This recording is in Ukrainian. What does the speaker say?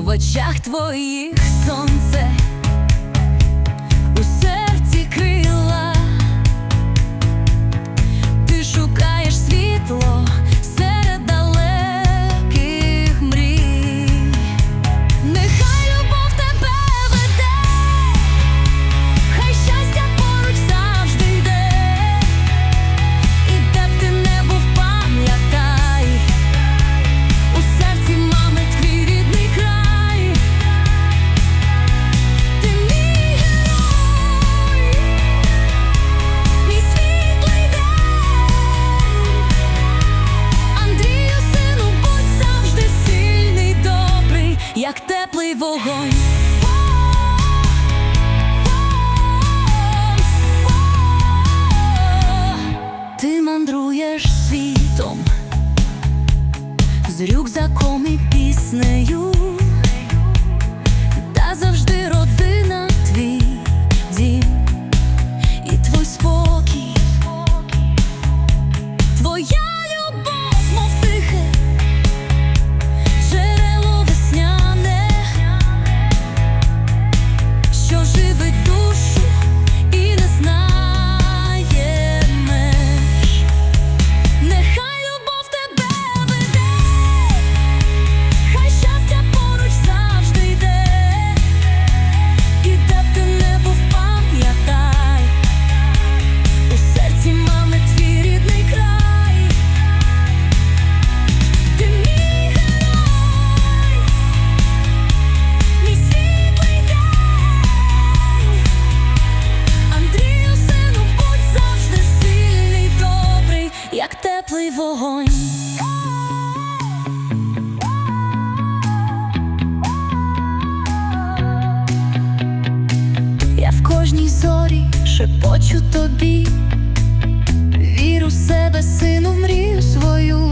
в очах твоїх сонце. Усе як теплий вогонь. Ти мандруєш світом з рюкзаком і піснею. вогонь. Я в кожній зорі шепочу тобі, віру в себе, сину, в мрію свою.